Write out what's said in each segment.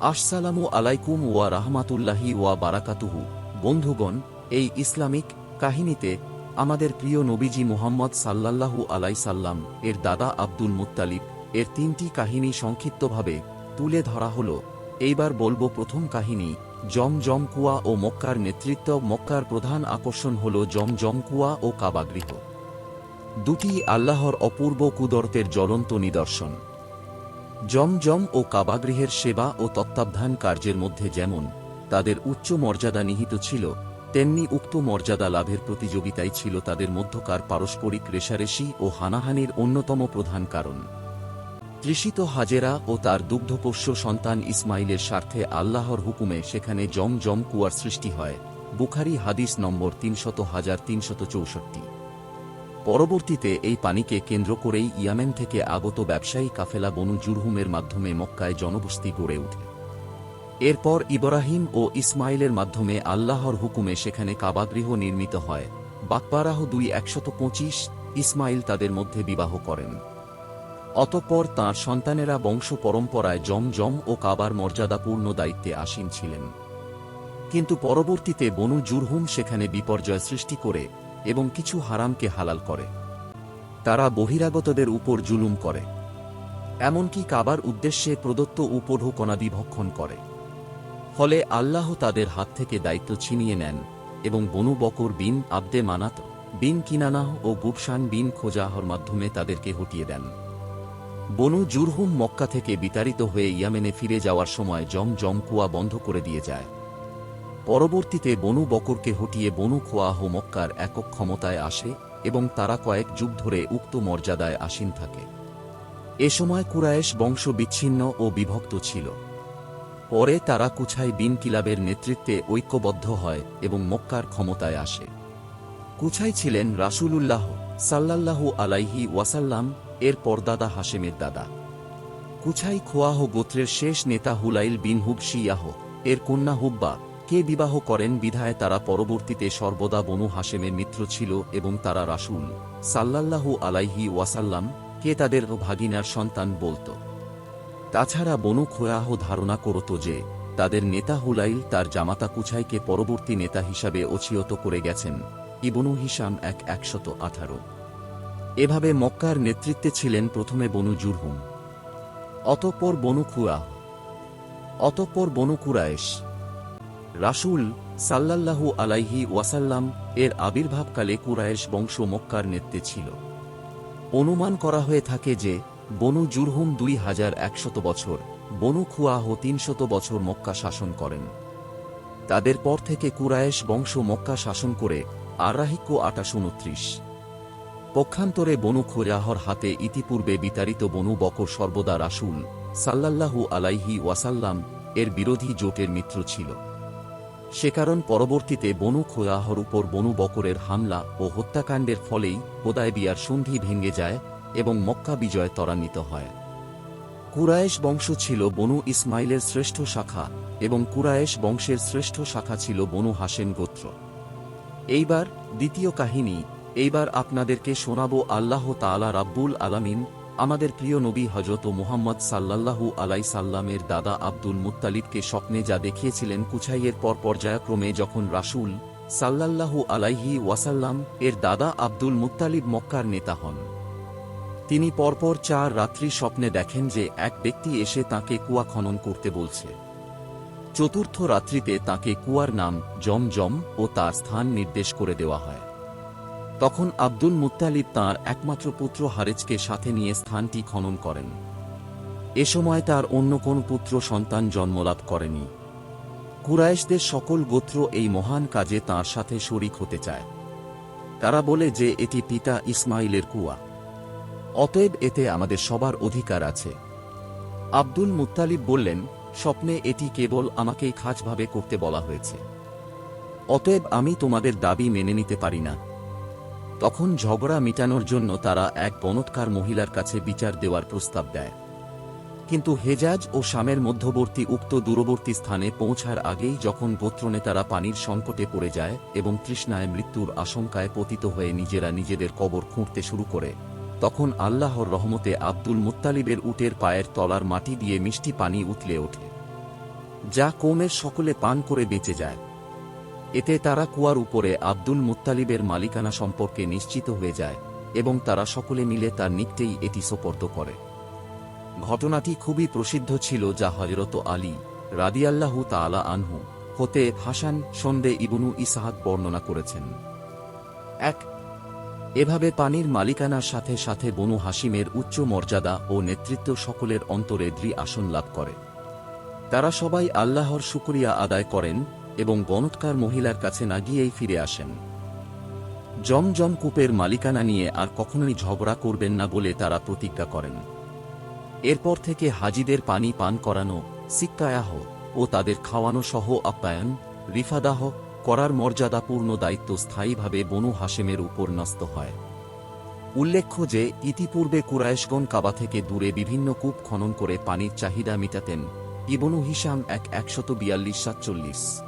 আসসালামু আলাইকুম ওয়া রাহমাতুল্লাহি ওয়া বারাকাতুহু। বন্ধুগণ, এই ইসলামিক কাহিনীতে আমাদের প্রিয় নবীজি মুহাম্মদ সাল্লাল্লাহু আলাই সাল্লাম, এর দাদা আব্দুল মুত্তালিব, এর তিনটি কাহিনী সংক্ষিপ্তভাবে তুলে ধরা হল। এইবার বলব প্রথম কাহিনী জম জম কুয়া ও মক্কার নেতৃত্ব, মক্কার প্রধান আকর্ষণ হল জম জম কুয়া ও কাবাগৃহ। দুটি আল্লাহর অপূর্ব কুদরতের জ্বলন্ত নিদর্শন। জমজম ও কাবাগৃহের সেবা ও তত্ত্বাবধান কার্যের মধ্যে যেমন তাদের উচ্চ মর্যাদা নিহিত ছিল, তেমনি উক্ত মর্যাদা লাভের প্রতিযোগিতাই ছিল তাদের মধ্যকার পারস্পরিক রেশারেশি ও হানাহানির অন্যতম প্রধান কারণ। তৃষিত হাজেরা ও তার দুগ্ধপোষ্য সন্তান ইসমাইলের স্বার্থে আল্লাহর হুকুমে সেখানে জম জম কুয়ার সৃষ্টি হয়, বুখারি হাদিস নম্বর তিনশত হাজার তিনশত চৌষট্টি। পরবর্তীতে এই পানিকে কেন্দ্র করেই ইয়ামেন থেকে আগত ব্যবসায়ী কাফেলা বনু জুরহুমের মাধ্যমে মক্কায় জনবস্তি গড়ে ওঠে। এরপর ইব্রাহিম ও ইসমাইলের মাধ্যমে আল্লাহর হুকুমে সেখানে কাবাগৃহ নির্মিত হয়। বাকপারাহ দুই একশত পঁচিশ ইসমাইল তাদের মধ্যে বিবাহ করেন। অতঃপর তাঁর সন্তানেরা বংশ পরম্পরায় জম জম ও কাবার মর্যাদাপূর্ণ দায়িত্বে আসীন ছিলেন। কিন্তু পরবর্তীতে বনু জুরহুম সেখানে বিপর্যয় সৃষ্টি করে এবং কিছু হারামকে হালাল করে। তারা বহিরাগতদের উপর জুলুম করে। এমনকি কাবার উদ্দেশ্যে প্রদত্ত উপঢৌকনাদি ভক্ষণ করে। ফলে আল্লাহ তাদের হাত থেকে দায়িত্ব ছিনিয়ে নেন এবং বনু বকর বিন আব্দে মানাত বিন কিনানাহ ও গুবশান বিন খোজাহর মাধ্যমে তাদেরকে হটিয়ে দেন। বনু জুরহুম মক্কা থেকে বিতাড়িত হয়ে ইয়ামেনে ফিরে যাওয়ার সময় জম জম কুয়া বন্ধ করে দিয়ে যায়। পরবর্তীতে বনু বকরকে হটিয়ে বনু খোয়াহ মক্কার একক ক্ষমতায় আসে এবং তারা কয়েক যুগ ধরে উক্ত মর্যাদায় আসীন থাকে। এ সময় কুরায়েশ বংশ বিচ্ছিন্ন ও বিভক্ত ছিল। পরে তারা কুছাই বিন কিলাবের নেতৃত্বে ঐক্যবদ্ধ হয় এবং মক্কার ক্ষমতায় আসে। কুছাই ছিলেন রাসূলুল্লাহ সাল্লাল্লাহু আলাইহি ওয়াসাল্লাম এর পরদাদা হাশেমের দাদা। কুছাই খোয়াহ গোত্রের শেষ নেতা হুলাইল বিন হুবশিয়াহ এর কন্যা হুব্বা কে বিবাহ করেন বিধায় তারা পরবর্তীতে সর্বদা বনু হাশেমের মিত্র ছিল এবং তারা রাসূল সাল্লাল্লাহু আলাইহি ওয়াসাল্লাম, কে তাদের ভাগিনার সন্তান বলত। তাছাড়া বনু খোয়াহ ধারণা করত যে, তাদের নেতা হুলাইল তার জামাতা কুছাইকে পরবর্তী নেতা হিসাবে অচিয়ত করে গেছেন। ইবনু হিসাম এক একশত আঠারো। এভাবে মক্কার নেতৃত্বে ছিলেন প্রথমে বনু জুরহুম। অতঃপর বনু খুয়া অতঃপর বনু কুরায়েশ রাসূল সাল্লাল্লাহু আলাইহি ওয়াসাল্লাম এর আবির্ভাবকালে কুরায়েশ বংশ মক্কার নেতৃত্বে ছিল। অনুমান করা হয়ে থাকে যে, বনু জুরহুম দুই হাজার একশত বছর, বনু খুয়াহ তিনশত বছর মক্কা শাসন করেন। তাদের পর থেকে কুরায়েশ বংশ মক্কা শাসন করে আরাহিক্য আটাশ উনত্রিশ। পক্ষান্তরে বনু খুরাহর হাতে ইতিপূর্বে বিতাড়িত বনু বকর সর্বদা রাসূল সাল্লাল্লাহু আলাইহি ওয়াসাল্লাম এর বিরোধী জোটের মিত্র ছিল। সে কারণ পরবর্তীতে বনু খোয়াহর উপর বনু বকরের হামলা ও হত্যাকাণ্ডের ফলেই হোদায়বিয়ার সন্ধি ভেঙে যায় এবং মক্কা বিজয় ত্বরান্বিত হয়। কুরায়েশ বংশ ছিল বনু ইসমাইলের শ্রেষ্ঠ শাখা এবং কুরায়েশ বংশের শ্রেষ্ঠ শাখা ছিল বনু হাসেন গোত্র। এইবার দ্বিতীয় কাহিনী, এইবার আপনাদেরকে শোনাবো আল্লাহ তাআলা রাব্বুল আলামিন আমাদের প্রিয় নবী হজরত মুহাম্মদ সাল্লাল্লাহু আলাই সাল্লামের দাদা আব্দুল মুত্তালিবকে স্বপ্নে যা দেখিয়েছিলেন কুছাইয়ের পর পর্যায়ক্রমে যখন রাসূল সাল্লাল্লাহু আলাইহি ওয়াসাল্লাম এর দাদা আব্দুল মুত্তালিব মক্কার নেতা হন। তিনি পরপর চার রাত্রি স্বপ্নে দেখেন যে এক ব্যক্তি এসে তাকে কুয়া খনন করতে বলছে। চতুর্থ রাত্রিতে তাকে কুয়ার নাম জমজম ও তার স্থান নির্দেশ করে দেওয়া হয়। তখন আব্দুল মুত্তালিব তাঁর একমাত্র পুত্র হারেজকে সাথে নিয়ে স্থানটি খনন করেন। এ সময় তার অন্য কোন পুত্র সন্তান জন্মলাভ করেনি। কুরায়েশদের সকল গোত্র এই মহান কাজে তার সাথে শরিক হতে চায়। তারা বলে যে এটি পিতা ইসমাইলের কুয়া। অতএব এতে আমাদের সবার অধিকার আছে। আব্দুল মুত্তালিব বললেন, স্বপ্নে এটি কেবল আমাকেই খাসভাবে করতে বলা হয়েছে। অতএব আমি তোমাদের দাবি মেনে নিতে পারি না। তখন ঝগড়া মিটানোর জন্য তারা এক বনৎকার মহিলার কাছে বিচার দেওয়ার প্রস্তাব দেয়। কিন্তু হেজাজ ও শামের মধ্যবর্তী উক্ত দূরবর্তী স্থানে পৌঁছার আগেই যখন গোত্রনেতারা পানির সংকটে পড়ে যায় এবং তৃষ্ণায় মৃত্যুর আশঙ্কায় পতিত হয়ে নিজেরা নিজেদের কবর খুঁড়তে শুরু করে, তখন আল্লাহর রহমতে আব্দুল মুত্তালিবের উটের পায়ের তলার মাটি দিয়ে মিষ্টি পানি উতলে ওঠে, যা কৌমের সকলে পান করে বেঁচে যায়। এতে তারা কুয়ার উপরে আব্দুল মুত্তালিবের মালিকানা সম্পর্কে নিশ্চিত হয়ে যায় এবং তারা সকলে মিলে তার নিকটেই এটি সোপর্দ করে। ঘটনাটি খুবই প্রসিদ্ধ ছিল যা হজরত আলী রাদিয়াল্লাহু তাআলা আনহু, হতে হাসান সন্দে ইবনু ইসাহাক বর্ণনা করেছেন। এক, এভাবে পানির মালিকানার সাথে সাথে বনু হাসিমের উচ্চ মর্যাদা ও নেতৃত্ব সকলের অন্তরে দৃঢ় আসন লাভ করে। তারা সবাই আল্লাহর শুকরিয়া আদায় করেন এবং গণৎকার মহিলার কাছে না গিয়েই ফিরে আসেন। জমজম কূপের মালিকানা নিয়ে আর কখনোই ঝগড়া করবেন না বলে তারা প্রতিজ্ঞা করেন। এরপর থেকে হাজিদের পানি পান করানো, সিক্কায়াহ ও তাদের খাওয়ানো সহ আপ্যায়ন, রিফাদাহ করার মর্যাদাপূর্ণ দায়িত্ব স্থায়ীভাবে বনু হাসেমের উপর ন্যস্ত হয়। উল্লেখ্য যে, ইতিপূর্বে কুরায়েশগণ কাবা থেকে দূরে বিভিন্ন কূপ খনন করে পানির চাহিদা মিটাতেন। ইবনু হিসাম এক একশত বিয়াল্লিশ সাতচল্লিশ।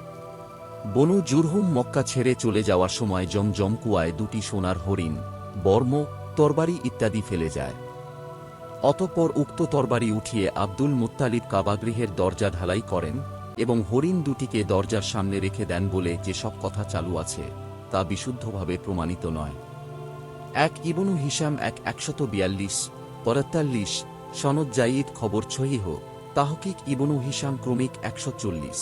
বনু জুরহুম মক্কা ছেড়ে চলে যাওয়ার সময় জমজম কুয়ায় দুটি সোনার হরিণ, বর্ম, তরবারি ইত্যাদি ফেলে যায়। অতঃপর উক্ত তরবারি উঠিয়ে আব্দুল মুত্তালিব কাবাগৃহের দরজা ঢালাই করেন এবং হরিণ দুটিকে দরজার সামনে রেখে দেন বলে যেসব কথা চালু আছে, তা বিশুদ্ধভাবে প্রমাণিত নয়। এক ইবনু হিসাম এক একশত বিয়াল্লিশ পরাত্তাল্লিশ সনদ জাইদ খবর ছহিহ তাহকিক ইবনু হিসাম ক্রমিক একশো চল্লিশ।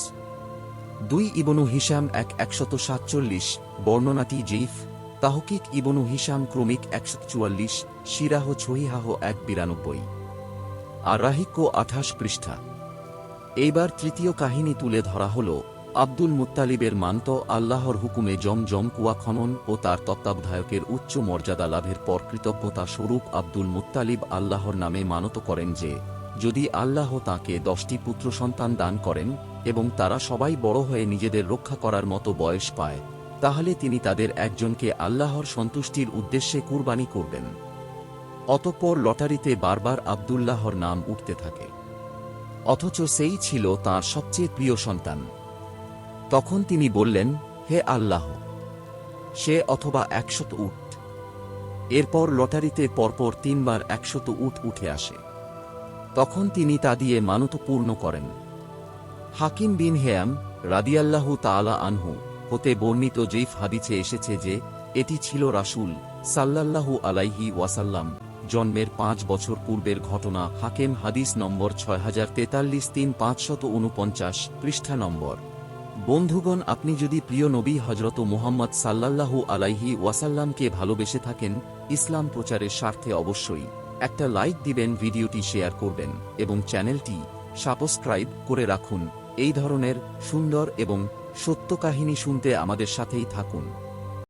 দুই ইবনু হিসাম এক একশত সাতচল্লিশ, বর্ণনাটি জিফ তাহকিক ইবনু হিসাম ক্রমিক একশো চুয়াল্লিশ, শিরাহ ছহিহাহ এক বিরানব্বই। আর রাহিক্য আঠাশ পৃষ্ঠা। এইবার তৃতীয় কাহিনী তুলে ধরা হল আব্দুল মুত্তালিবের মান্ত আল্লাহর হুকুমে জমজম কুয়া খনন ও তার তত্ত্বাবধায়কের উচ্চ মর্যাদা লাভের পর কৃতজ্ঞতা স্বরূপ আব্দুল মুত্তালিব আল্লাহর নামে মানত করেন যে যদি আল্লাহ তাকে দশটি পুত্র সন্তান দান করেন এবং তারা সবাই বড় হয়ে নিজেদের রক্ষা করার মতো বয়স পায়, তাহলে তিনি তাদের একজনকে আল্লাহর সন্তুষ্টির উদ্দেশ্যে কুরবানি করবেন। অতঃপর লটারিতে বারবার আবদুল্লাহর নাম উঠতে থাকে। অথচ সেই ছিল তার সবচেয়ে প্রিয় সন্তান। তখন তিনি বললেন, হে আল্লাহ, সে অথবা একশত উট। এরপর লটারিতে পরপর তিনবার একশত উট উঠে আসে। তখন তিনি তা দিয়ে মানত পূর্ণ করেন। হাকিম বিন হেয়াম রাদিয়াল্লাহু তাআলা আনহু হতে বর্ণিত জৈফ হাদিছে এসেছে যে, এটি ছিল রাসূল সাল্লাল্লাহু আলাইহি ওয়াসাল্লাম জন্মের পাঁচ বছর পূর্বের ঘটনা। হাকেম হাদিস নম্বর ছয় হাজার তেতাল্লিশ তিন পাঁচশত উনপঞ্চাশ পৃষ্ঠা নম্বর। বন্ধুগণ, আপনি যদি প্রিয় নবী হজরত মুহাম্মদ সাল্লাল্লাহু আলাইহি ওয়াসাল্লামকে ভালোবেসে থাকেন, ইসলাম প্রচারের স্বার্থে অবশ্যই। একটা লাইক দিবেন, ভিডিওটি শেয়ার করবেন এবং চ্যানেলটি সাবস্ক্রাইব করে রাখুন। এই ধরনের সুন্দর এবং সত্য কাহিনী শুনতে আমাদের সাথেই থাকুন।